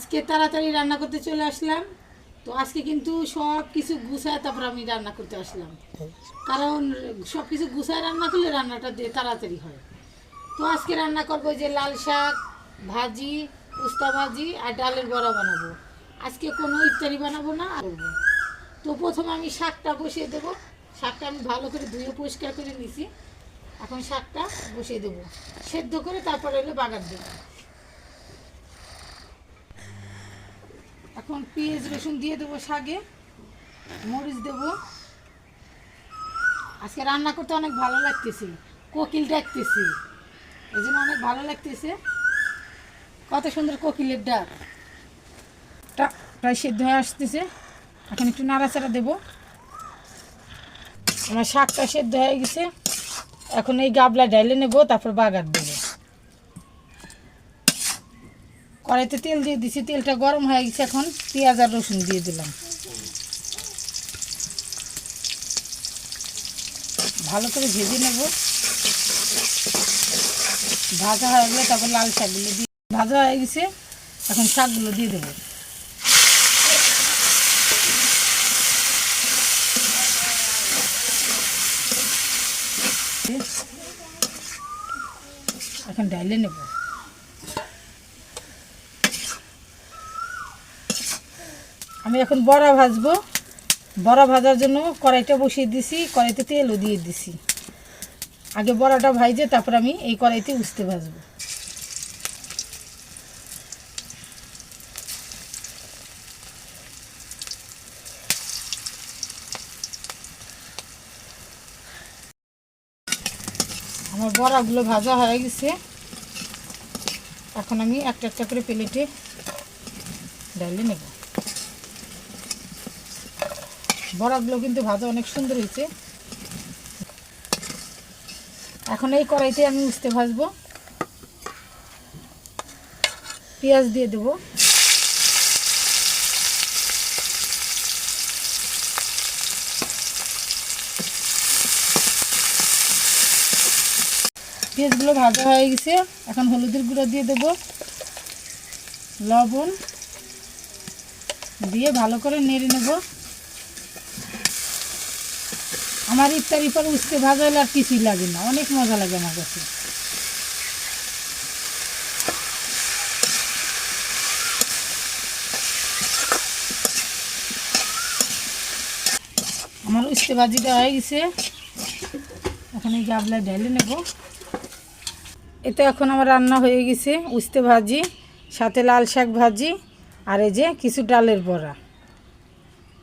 আজকে তাড়াতাড়ি রান্না করতে চলে আসলাম। তো আজকে কিন্তু সব কিছু গুছায় তারপর আমি রান্না করতে আসলাম। কারণ সব কিছু গুছায় রান্না করলে রান্নাটা দিয়ে তাড়াতাড়ি হয়। তো আজকে রান্না করব যে লাল শাক, ভাজি, উস্তা ভাজি আর ডালের বড়া বানাবো। আজকে কোনো ইফতারি বানাবো না করব। তো প্রথমে আমি শাকটা বসিয়ে দেবো। শাকটা আমি ভালো করে ধুয়ে পরিষ্কার করে নিছি। এখন শাকটা বসিয়ে দেবো। সেদ্ধ করে তারপরে হলো বাগান দেবো। এখন পেঁয়াজ, রসুন দিয়ে দেবো শাকে, মরিচ দেবো। আজকে রান্না করতে অনেক ভালো লাগতেছে, কোকিল ডাকতেছে এই জন্য অনেক ভালো লাগতেছে। কত সুন্দর কোকিলের ডাক। প্রায় সেদ্ধ হয়ে আসতেছে। এখন একটু নাড়াচাড়া দেবো। আমার শাকটা সেদ্ধ হয়ে গেছে। এখন এই গাবলা ডাইলে নেব, তারপর বাগার দেবো। কড়াইতে তেল দিয়ে দিছি, তেলটা গরম হয়ে গেছে এখন পেঁয়াজ আর রসুন দিয়ে দিলাম। ভালো করে ভেজে নেব। ভাজা হয়ে গেলে তারপর লাল শাকগুলো দিয়ে ভাজা হয়ে গেছে, এখন শাকগুলো দিয়ে দেবো। এখন ডাইলে নেব। আমি এখন বড়া ভাজবো। বড়া ভাজার জন্য কড়াইটা বসিয়ে দিছি, কড়াইতে তেলও দিয়ে দিছি। আগে বড়াটা ভাইজে তারপর আমি এই কড়াইতে উঠতে ভাজবো। আমার বড়াগুলো ভাজা হয়ে গেছে। এখন আমি একটা একটা করে প্লেটে ডালে নেব। বড়াগুলো কিন্তু ভাজা অনেক সুন্দর হয়েছে। এখন এই কড়াইতে আমি উঠতে ভাজবো। পেঁয়াজ দিয়ে দেবো। পেঁয়াজগুলো ভাজা হয়ে গেছে। এখন হলুদের গুঁড়ো দিয়ে দেবো। লবণ দিয়ে ভালো করে নেড়ে নেব। আমার ইফতারি পর উস্তে ভাজা হলে আর কিছুই লাগে না, অনেক মজা লাগে আমার কাছে। আমার উস্তে ভাজিটা হয়ে গেছে। এখন এই গাবলায় ঢেলে নেব। এতে এখন আমার রান্না হয়ে গেছে উস্তে ভাজি, সাথে লাল শাক ভাজি, আর এই যে কিছু ডালের বড়া।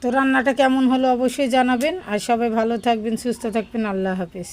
তো রান্নাটা কেমন হলো অবশ্যই জানাবেন। আর সবাই ভালো থাকবেন সুস্থ থাকবেন। আল্লাহ হাফেজ।